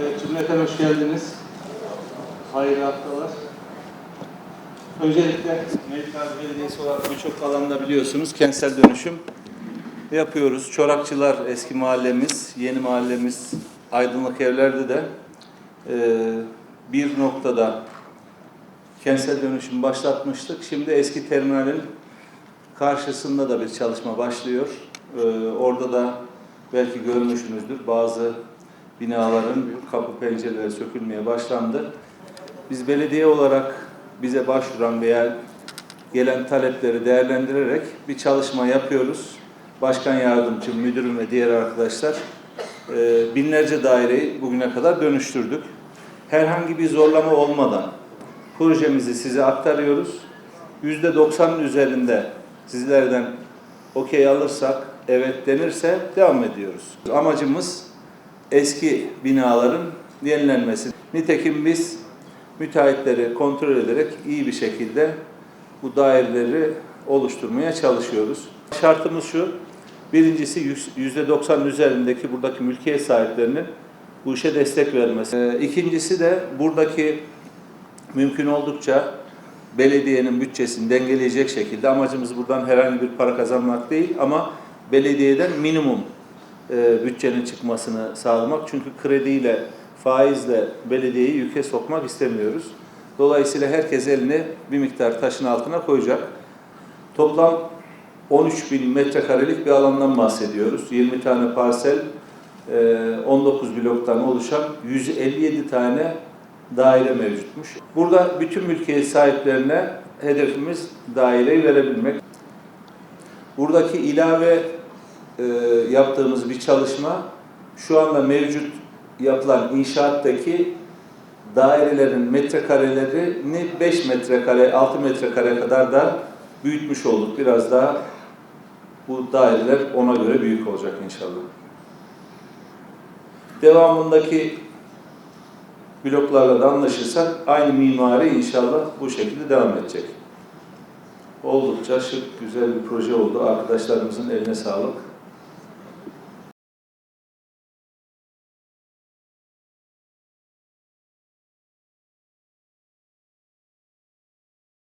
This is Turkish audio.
Evet, cümleten hoş geldiniz. Hayırlı haftalar. Öncelikle Melikgazi Belediyesi olarak birçok alanda biliyorsunuz kentsel dönüşüm yapıyoruz. Çorakçılar eski mahallemiz, yeni mahallemiz, aydınlık evlerde de e, bir noktada kentsel dönüşüm başlatmıştık. Şimdi eski terminalin karşısında da bir çalışma başlıyor. Ee, orada da belki görmüşsünüzdür bazı binaların kapı pencereleri sökülmeye başlandı. Biz belediye olarak bize başvuran veya gelen talepleri değerlendirerek bir çalışma yapıyoruz. Başkan yardımcım, müdürüm ve diğer arkadaşlar e, binlerce daireyi bugüne kadar dönüştürdük. Herhangi bir zorlama olmadan projemizi size aktarıyoruz. %90'ın üzerinde sizlerden okey alırsak, evet denirse devam ediyoruz. Amacımız eski binaların yenilenmesi. Nitekim biz müteahhitleri kontrol ederek iyi bir şekilde bu daireleri oluşturmaya çalışıyoruz. Şartımız şu, birincisi %90'ın üzerindeki buradaki mülkiyet sahiplerinin bu işe destek vermesi. Ee, İkincisi de buradaki mümkün oldukça belediyenin bütçesini dengeleyecek şekilde amacımız buradan herhangi bir para kazanmak değil ama belediyeden minimum e, bütçenin çıkmasını sağlamak. Çünkü krediyle, faizle belediyeyi yüke sokmak istemiyoruz. Dolayısıyla herkes elini bir miktar taşın altına koyacak. Toplam 13 bin metrekarelik bir alandan bahsediyoruz. 20 tane parsel, e, 19 bloktan oluşan 157 tane daire mevcutmuş. Burada bütün mülkiyet sahiplerine hedefimiz daireyi verebilmek. Buradaki ilave e, yaptığımız bir çalışma şu anda mevcut yapılan inşaattaki dairelerin metrekarelerini 5 metrekare, 6 metrekare kadar da büyütmüş olduk. Biraz daha bu daireler ona göre büyük olacak inşallah. Devamındaki bloklarla da anlaşırsak aynı mimari inşallah bu şekilde devam edecek. Oldukça şık, güzel bir proje oldu. Arkadaşlarımızın eline sağlık.